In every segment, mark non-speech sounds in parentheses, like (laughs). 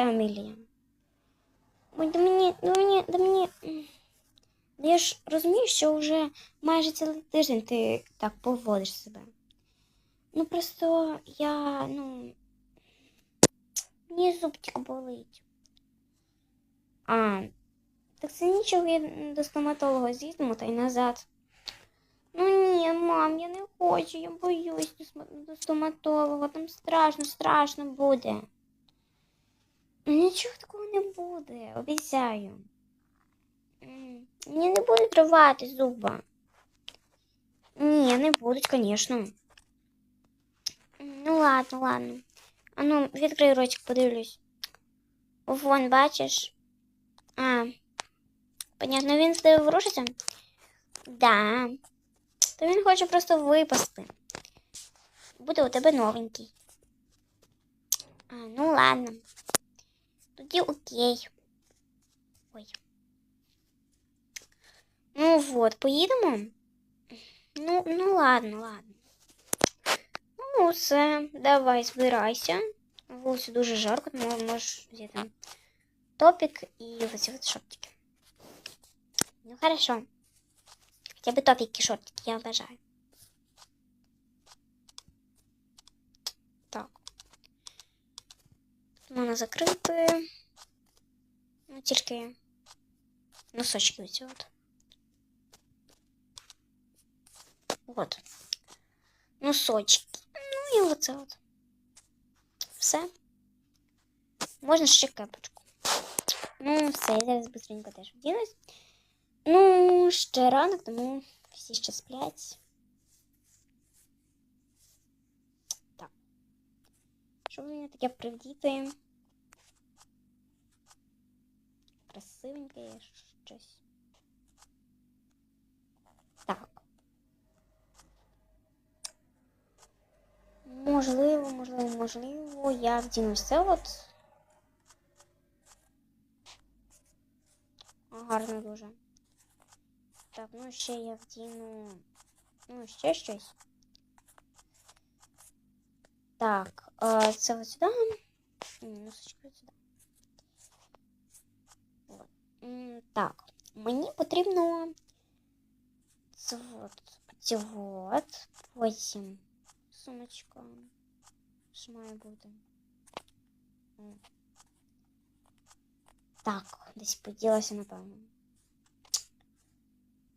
Амелія? Ой, да мені, да мені, да мені. Да я ж розумію, що вже майже цілий тиждень ти так поводиш себе. Ну просто я, ну. Мені зубчик болить. А, так це нічого, я до стоматолога з'їздимо та й назад. Ну ні, мам, я не хочу, я боюсь до стоматолога, там страшно, страшно буде. Нічого такого не буде, обіцяю. Мені не будуть рвати зуба. Ні, не будуть, звісно. Ну ладно, ладно. А ну, відкрий ротик, подивлюсь. Вон, бачиш? А. Понятно, він з тебе ворушиться? Да. То він хоче просто випасти. Буде у тебе новенький. А, ну ладно. Тоді окей. Ой. Ну вот, поїдемо? Ну, ну ладно, ладно. Ну, все, давай, збирайся. На вулиці дуже жарко, тому можеш взяти топік і оці от шортики. Ну, хорошо. Хотя бы топики, шортики, я обожаю. Так. Тут можна закрити. Ну, тільки носочки оці от. От. Носочки. Ну і оце от. Все. Можна ще кепочку. Ну, все, я зараз быстренько теж вдінусь. Ну, ще ранок, тому всі ще сплять. Так. Що в мене таке привдіти? Красивеньке щось. Так. Можливо, можливо, можливо, я вдінусь це от. Гарно дуже. Так, ну ще я вдіну. Ну, ще щось. Так, а, це от сюди. Ні, Носочки от сюди. От. М, Так, мені потрібно це от, це от, потім сумочка. Що має бути? М. Так, десь поділася, напевно.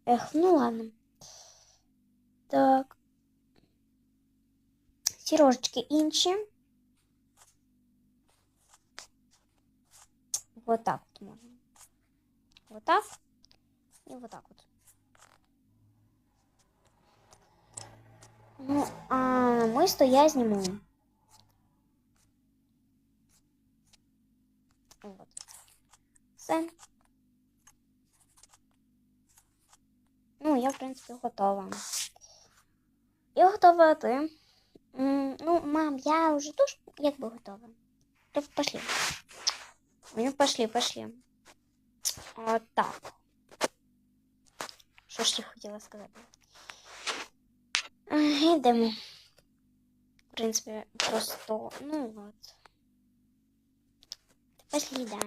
Ех, ну ладно. Так. Сірожечки інші. Вот так вот можно. Вот так. И вот так вот. Ну, а намисто я зніму. Вот. Все. Ну, я, в принципі, готова. Я готова, ти? Ну, мам, я уже тоже якби готова. То пошли. Ну, пошли, пошли. А, так. Що ж я хотіла сказати? Йдемо. В принципі, просто, ну от. Пошли, да.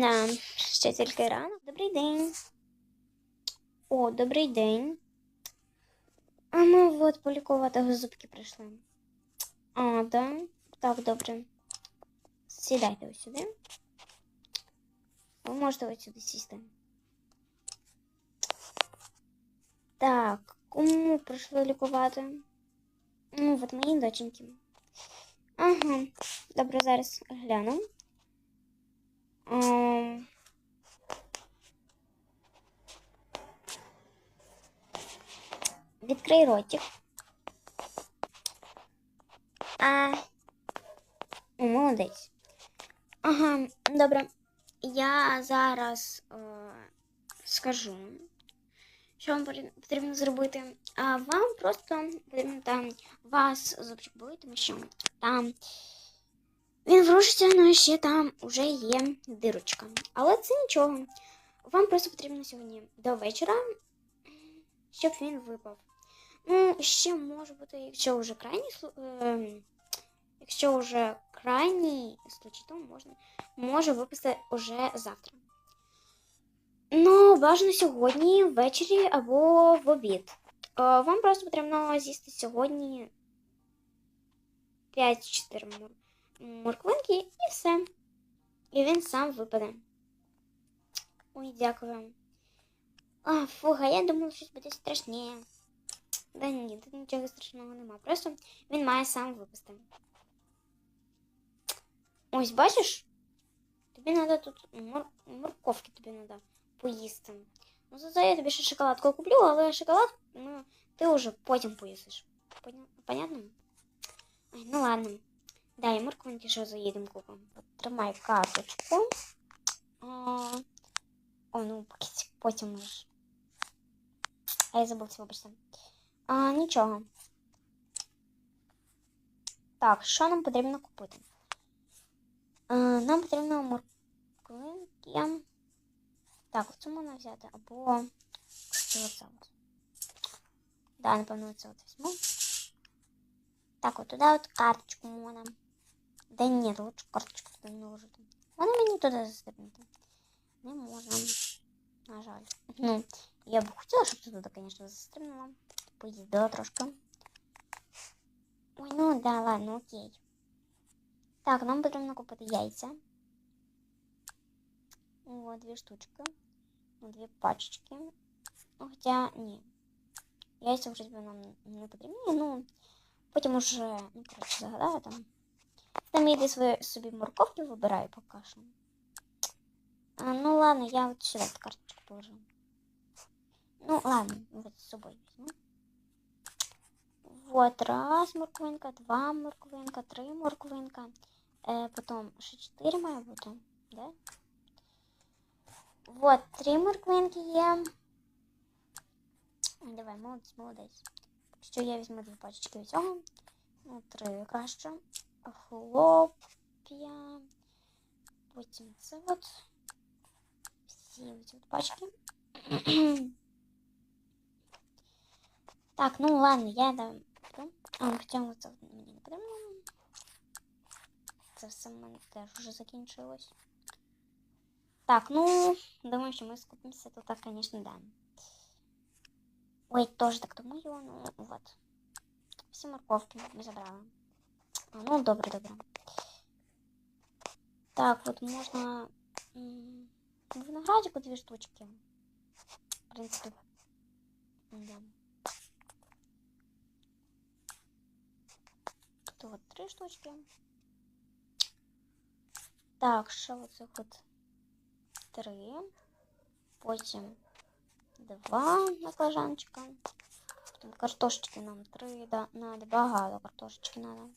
Да, ще тільки ранок. Добрий день. О, добрий день. А ми от полікувати зубки прийшли. А, да? Так, добре. Сідайте ось сюди. Ви можете ось сюди сісти. Так, кому прийшли лікувати? Ну, от моїй доченьки. Ага, добре, зараз гляну. Ем, Відкрий ротик. А. О, молодець. Ага, добре. Я зараз е, скажу, що вам потрібно- зробити. А вам просто потрібно там вас зубчик тому що там він врушиться, але ще там вже є дирочка. Але це нічого. Вам просто потрібно сьогодні до вечора, щоб він випав. Ну, ще може бути, якщо вже крайній ем, якщо вже крайній случай, то можна може виписати уже завтра. Ну, бажано сьогодні, ввечері або в обід. Е, Вам просто потрібно з'їсти сьогодні 5-4 морквинки і все. І він сам випаде. Ой, дякую вам. А, фуга, я думала, щось буде страшне. Да ні, тут нічого страшного нема. Просто він має сам випасти. Ось, бачиш? Тобі треба тут мор... морковки тобі треба поїсти. Ну, зато я тобі ще шоколадку куплю, але шоколад ну, ти вже потім поїсиш. Поня... Понятно? Ой, ну ладно. Да, і морквинки ще заїдемо купимо. От, Тримай карточку. А... О, ну, пакетик потім можеш. А я забувся, вибачте. А, нічого. Так, що нам потрібно купити? А, нам потрібно морквинки. Так, оцю можна взяти, або що оце от. Да, напевно, оце от візьму. Так, от туди от карточку можна. Да ні, лучше карточку туди не ложити. Вона мені туди застрибнути. Не можна. На жаль. Ну, я б хотіла, щоб ти туди, звісно, застрибнула. Поїздила трошки. Ой, ну да, ладно, окей. Так, нам потрібно купити яйця. О, дві штучки. Ну, Дві пачечки. Ну, Хоча ні. Яйця вже нам не потрібні. Ну, потім уже, ну, коротше, загадаю там. Там іди свої собі морковки вибираю поки що. А, ну ладно, я от сюди от карточку положу. Ну ладно, вот с собой возьму. Вот, раз морквинка, два морквинка, три морквинка. Е, потом ще чотири має бути, да? Вот, три морквинки є. Ой, Давай, молодець, молодець. Що я візьму дві пачечки від цього. Ну, три краще. Хлоп'я. Потім це от. Всі ці от пачки. Так, ну ладно, я дам. А, хоча це мені не потрібно. Це все в мене теж вже закінчилось. Так, ну, думаю, що ми скупимося тут, так, звісно, да. Ой, тоже так думаю, ну вот. Всі морковки ми забрали. А, ну, добре, добре. Так, вот можна м, виноградику дві штучки. В принципі, да. Тут от три штучки. Так, ще оцих от три. Потім два баклажанчика. Потім картошечки нам три, да, надо, багато картошечки надо.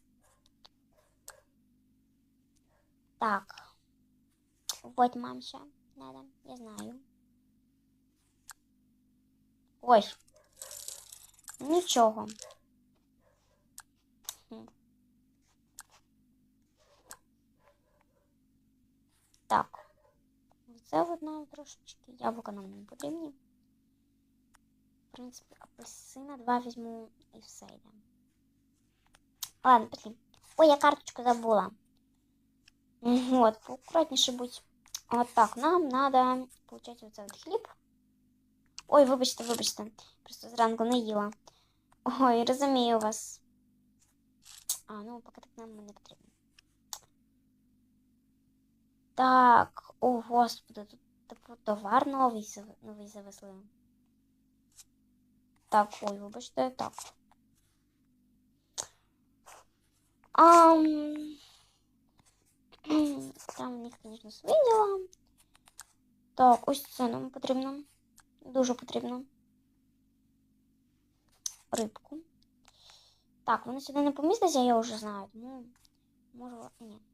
Так. Вот мамся надо, я знаю. Ой. Нічого. Так. Це от нам трошечки. Яблука нам не потрібні. В принципі, апельсина два візьму і все йде. Ладно, пошли. Ой, я карточку забула. Вот, (laughs) поаккуратніше будь. Вот так, нам надо получать вот этот хліб. Ой, вибачте, вибачте. Просто зранку не їла. Ой, розумію вас. А, ну, поки так нам не потрібно. Так, о, господи, тут типу товар новий, новий завезли. Так, ой, вибачте, так. Ам... (clears throat) Там у них, звісно, свої діла. Так, ось це нам потрібно. Дуже потрібно. Рибку. Так, вони сюди не помістяться, я вже знаю, тому можу. Ні.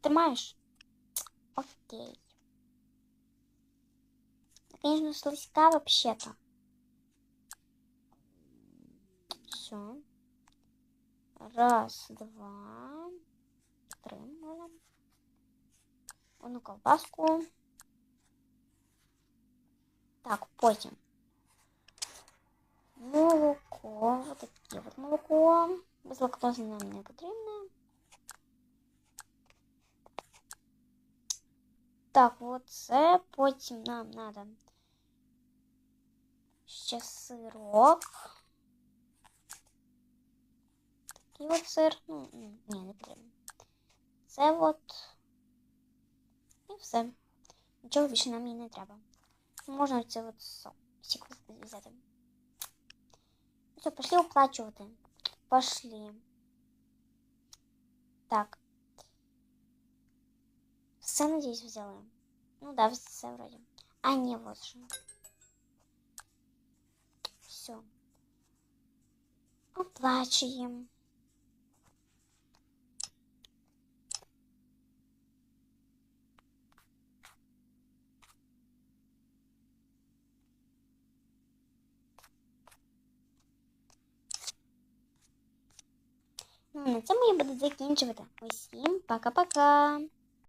Тримаєш? Окей. Конечно, слизька вообще-то. Все. Раз, два, три, можно. Одну колбаску. Так, потім. Молоко. Вот таке вот молоко. Безлактоза нам не потрібна. Так, от це. Потім нам треба ще сирок. Такий от сир. Ну, ні, не потрібно. Це от. І все. Нічого більше нам і не треба. Можна це от сок. Сік взяти. Все, пошли оплачувати. Пошли. Так. Все, надеюсь, взяли. Ну да, все вроде. А, не, вот же. Все. Оплачиваем. Ну, на цьому я буду закінчувати. Усім пока-пока.